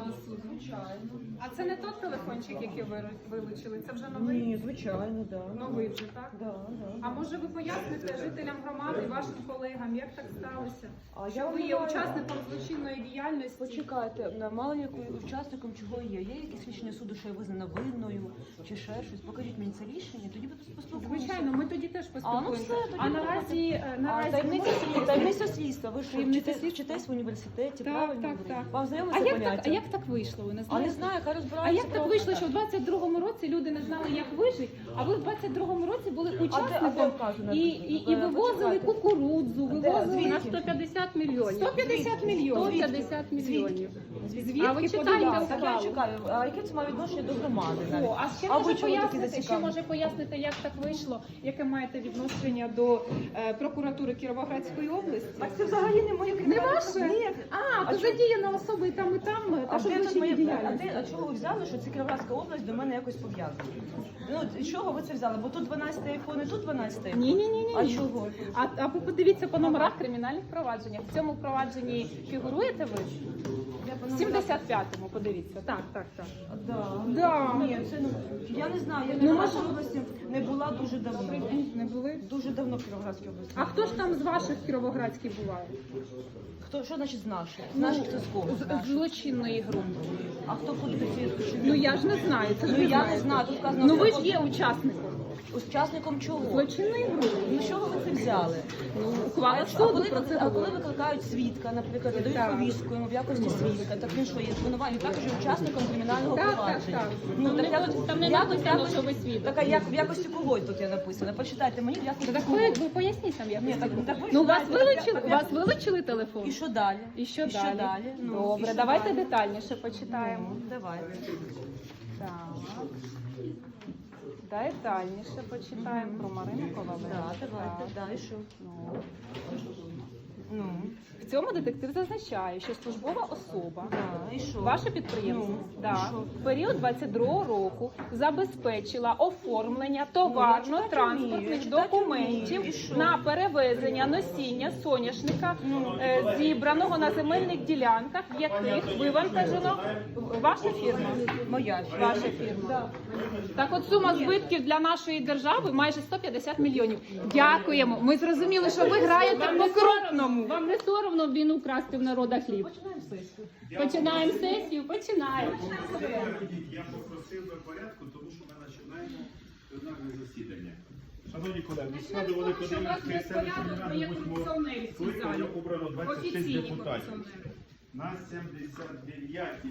суду? Звичайно. А це не той телефончик, який ви вилучили, це вже новий? Ні, звичайно, да. Новий вже, так? Да, да. А може ви поясните жителям громади, вашим колегам, як так сталося? А Що я ви є учасником злочинної діяльності? Почекайте, на- мало якою учасником чого є. Є якісь рішення суду, що я визнана винною чи ще щось. Покажіть мені це рішення, тоді ми поспілкуємося. Звичайно, ми тоді теж А, ну все, тоді А наразі, е, наразі таємниця слідства, таємниця слідства. Ви що, Таємниця вчите- слідства? вчитесь в університеті, Так, правильно? так, так. Вам знайоме А це як, так, поняття? а як так вийшло? Ви не А знаєте? не знаю, яка А як так вийшло, що в 22-му році люди не знали, як вижити, а ви в 22-му році були а де учасником вказано? і, і, і вивозили почекайте. кукурудзу, Де? вивозили Звідки? На 150 мільйонів. 150 мільйонів. 150 мільйонів. Звідки А ви читаєте подивіться? Так, я чекаю. А яке це має відношення до громади? навіть? О, а ще А може такі пояснити, ще зацікавлені? може пояснити, як так вийшло, яке маєте відношення до е, прокуратури Кіровоградської області? А це взагалі не моє Не ваше? Ні. А, А то що- задіяна особа і там, і там, А та що де тут злочинні моє а, діяльності. де, а чого ви взяли, що це Кіровоградська область до мене якось пов'язана? Ну, з чого ви це взяли? Бо тут 12 айфон і тут 12 айфон? Ні, ні, ні, ні. А чого? А, а ви подивіться по номерах кримінальних проваджень. В цьому провадженні фігуруєте ви? Я по В 75-му, подивіться. Так, так, так. Да. Да. Ні, це ну я не знаю. Я в Ну, Кіровоградській може- області не була дуже давно. Не були? Дуже давно в Кіровоградській області. А хто ж там з ваших кіровоградських буває? Хто що значить з наших? З наших це з кого? З З, наших. злочинної групи. А хто входить до цієї злочинної Ну я ж не знаю. Це ж Ну ви я не знаєте. знаю. Тут сказано Ну ви ж є учасником учасником чого? злочинної групи. Ну з чого ви це взяли? Ну, ухвала А суду коли, про це а коли говорить. викликають свідка, наприклад, дають повістку йому в якості свідка, так він що є звинувальний, також є учасником кримінального Так, так, провадження. так. Ну Там так не було- там не написано, якось- що ви свідок. Так а як в якості кого тут я написана? Почитайте мені в якості Так кого. ви, ви поясніть нам, як Ні, так, так ви Ну, у вас знаєте, вилучили, так я- вас вилучили телефон? І що далі? І що І що далі? далі? Ну, і Добре, що давайте далі? детальніше почитаємо. Ну, давайте. Так. Детальніше почитаємо про Марину Коваленко. Так, давайте, Так. да, і що? Ну. Ну, цьому детектив зазначає, що службова особа, да, і що? ваше підприємство, Ну, да, що? в період 22 року забезпечила оформлення Ну, я товарно-транспортних читати вмію, документів. І що? на перевезення носіння соняшника, е, зібраного на земельних ділянках, в яких вивантажено ваша фірма. Моя. Ваша фірма. Так от сума збитків для нашої держави майже 150 мільйонів. Дякуємо. Ми зрозуміли, що ви граєте по крупному. Вам не соромно він украсти в народа хліб. Починаємо сесію, починаємо. Я попросив до порядку, тому що ми починаємо пленарне засідання. Шановні колеги, складу Великодимирської селищної ради обрано 26 депутатів. На 79